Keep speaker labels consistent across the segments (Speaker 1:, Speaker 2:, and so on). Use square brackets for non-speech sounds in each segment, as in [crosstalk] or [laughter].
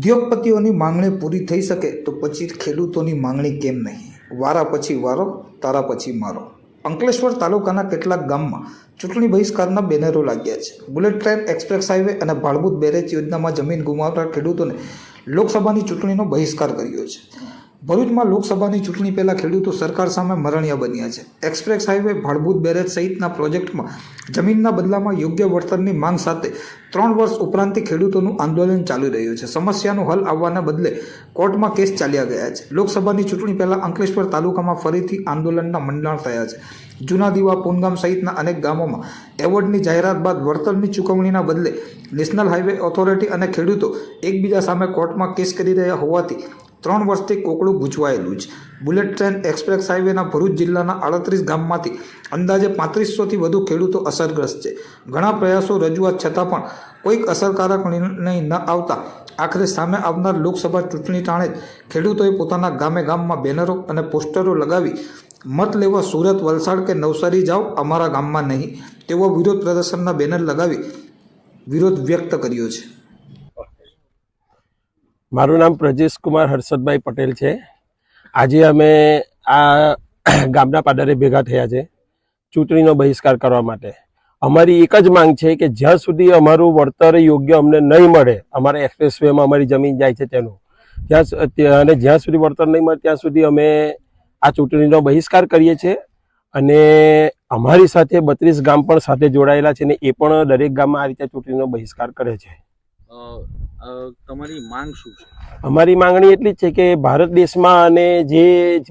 Speaker 1: ઉદ્યોગપતિઓની માંગણી પૂરી થઈ શકે તો પછી ખેડૂતોની માંગણી કેમ નહીં? વારા પછી વારો, તારા પછી મારો. અંકલેશ્વર તાલુકાના કેટલાક ગામમાં ચૂંટણી બહિષ્કારના બેનરો લાગ્યા છે. બુલેટ ટ્રેન, એક્સપ્રેસ હાઈવે અને ભાડભૂત બેરેજ યોજનામાં જમીન ગુમાવતા ખેડૂતોને લોકસભાની ચૂંટણીનો બહિષ્કાર કર્યો છે. ભરૂચમાં લોકસભાની ચૂંટણી પહેલા ખેડૂતો સરકાર સામે મરણિયા બન્યા છે. એક્સપ્રેસ હાઈવે, ભાડભૂત બેરેજ સહિતના પ્રોજેક્ટમાં જમીનના બદલામાં યોગ્ય વળતરની માંગ સાથે ત્રણ વર્ષ ઉપરાંતથી ખેડૂતોનું આંદોલન ચાલી રહ્યું છે. સમસ્યાનો હલ આવવાના બદલે કોર્ટમાં કેસ ચાલ્યા ગયા છે. લોકસભાની ચૂંટણી પહેલા અંકલેશ્વર તાલુકામાં ફરીથી આંદોલનના મંડાણ થયા છે. જૂના દીવા, પૂનગામ સહિતના અનેક ગામોમાં એવોર્ડની જાહેરાત બાદ વળતરની ચૂકવણીના બદલે નેશનલ હાઈવે ઓથોરિટી અને ખેડૂતો એકબીજા સામે કોર્ટમાં કેસ કરી રહ્યા હોવાથી ત્રણ વર્ષથી કોકડું ગૂંચવાયેલું છે. બુલેટ ટ્રેન એક્સપ્રેસ હાઈવેના ભરૂચ જિલ્લાના આડત્રીસ ગામમાંથી અંદાજે પાંત્રીસોથી વધુ ખેડૂતો અસરગ્રસ્ત છે. ઘણા પ્રયાસો રજૂઆત છતાં પણ કોઈક અસરકારક નિર્ણય ન આવતા આખરે સામે આવનાર લોકસભા ચૂંટણી ટાણે જ ખેડૂતોએ પોતાના ગામે ગામમાં બેનરો અને પોસ્ટરો લગાવી મત લેવા સુરત, વલસાડ કે નવસારી જાઓ અમારા ગામમાં નહીં તેવો વિરોધ પ્રદર્શનના બેનર લગાવી વિરોધ વ્યક્ત કર્યો છે.
Speaker 2: મારું નામ પ્રજેશ કુમાર હર્ષદભાઈ પટેલ છે. આજે અમે આ [clears throat] ગામના પાદરે ભેગા થયા છે ચૂંટણીનો બહિષ્કાર કરવા માટે. અમારી એક જ માંગ છે કે જ્યાં સુધી અમારું વળતર યોગ્ય અમને નહીં મળે, અમારા એક્સપ્રેસ વેમાં અમારી જમીન જાય છે તેનું, ત્યાં અને જ્યાં સુધી વળતર નહીં મળે ત્યાં સુધી અમે આ ચૂંટણીનો બહિષ્કાર કરીએ છીએ. અને અમારી સાથે બત્રીસ ગામ પણ સાથે જોડાયેલા છે ને એ પણ દરેક ગામમાં આ રીતે ચૂંટણીનો બહિષ્કાર કરે છે.
Speaker 3: તમારી માંગ શું છે?
Speaker 2: અમારી માંગણી એટલી જ છે કે ભારત દેશમાં અને જે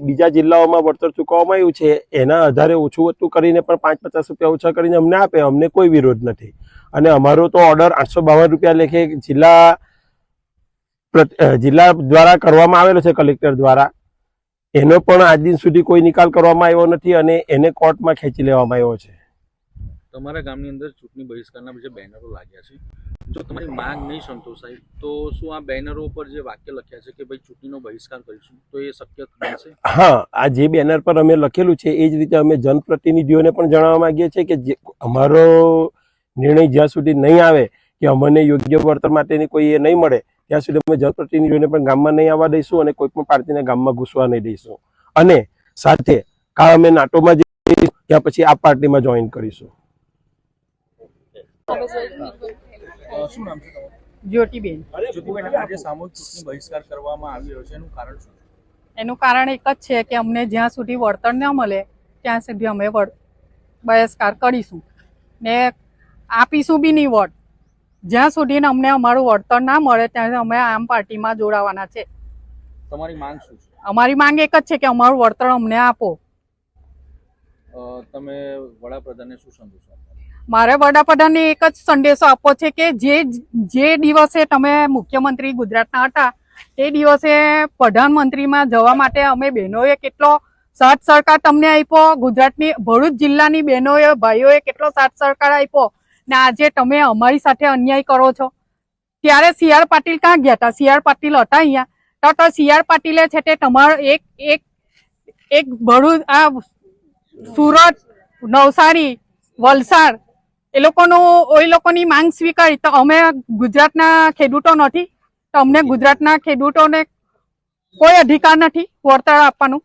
Speaker 2: બીજા જિલ્લાઓમાં વળતર ચૂકવવામાં આવ્યું છે, એના આધારે ઓછું વધતું કરીને પણ પાંચ પચાસ રૂપિયા ઓછા કરીને અમને આપે, અમને કોઈ વિરોધ નથી. અને અમારો તો ઓર્ડર આઠસો બાવન રૂપિયા લેખે જિલ્લા જિલ્લા દ્વારા કરવામાં આવેલો છે કલેક્ટર દ્વારા. એનો પણ આજ દિન સુધી કોઈ નિકાલ કરવામાં આવ્યો નથી અને એને કોર્ટમાં ખેંચી લેવામાં આવ્યો છે.
Speaker 3: તમારા ગામની અંદર ચૂંટણી બહિષ્કારના જે બેનરો લાગ્યા છે. જો તમારી માંગ નહીં સંતોષાય, તો શું આ બેનરો ઉપર જે વાક્ય લખ્યા છે કે ભાઈ ચૂંટણીનો બહિષ્કાર કરીશું, તો એ શક્ય બનશે?
Speaker 2: હા, આ જે બેનર પર અમે લખેલું છે, એ જ રીતે અમે જનપ્રતિનિધિઓને પણ જણાવવા માંગીએ છીએ કે જે અમારો નિર્ણય જ્યાં સુધી નહીં આવે, કે અમને યોગ્ય વળતર માટેની કોઈ એ નહીં મળે, ત્યાં સુધી અમે જનપ્રતિનિધિઓને પણ ગામમાં નહીં આવવા દઈશું અને કોઈ પણ પાર્ટીને ગામમાં ઘૂસવા નહીં દઈશું. અને સાથે કા અમે નાટોમાં જઈશું ત્યાં પછી આ પાર્ટીમાં જોઈન કરીશું.
Speaker 3: શું નામ છે તમારું?
Speaker 4: જ્યોતિબેન.
Speaker 3: જ્યોતિબેન આજે સામૂહિક ચૂંટણી બહિષ્કાર કરવામાં આવી રહ્યો છે એનું કારણ શું
Speaker 4: એનું કારણ એક જ છે કે અમને જ્યાં સુધી વળતર ન મળે ત્યાં સુધી અમે બહિષ્કાર કરીશું. ને આપીશું બી નહીં વોટ જ્યાં સુધી અમને અમારું વળતર ના મળે ત્યાં અમે આમ પાર્ટીમાં જોડાવાના છે.
Speaker 3: તમારી માંગ શું છે?
Speaker 4: અમારી માંગ એક જ છે કે અમારું વળતર અમને આપો.
Speaker 3: તમે વડાપ્રધાનને શું સંદેશો આપો?
Speaker 4: મારે વડાપ્રધાનને એક જ સંદેશો આપવો છે કે જે જે દિવસે તમે મુખ્યમંત્રી ગુજરાતના હતા, તે દિવસે પ્રધાનમંત્રીમાં જવા માટે અમે બહેનોએ કેટલો સાથ સહકાર તમને આપ્યો, ગુજરાતની, ભરૂચ જિલ્લાની બહેનોએ, ભાઈઓએ કેટલો સાથ સહકાર આપ્યો ને આજે તમે અમારી સાથે અન્યાય કરો છો. ત્યારે સી આર પાટીલ ક્યાં ગયા હતા? સી આર પાટીલ હતા અહીંયા? તો તો સી આર પાટીલે છે તે તમારો એક એક એક ભરૂચ, આ સુરત, નવસારી, વલસાડ એ લોકોનું, એ લોકોની માંગ સ્વીકારી. તો અમે ગુજરાતના ખેડૂતો નથી. તો અમને ગુજરાતના ખેડૂતોને કોઈ અધિકાર નથી. વળતર આપવાનું.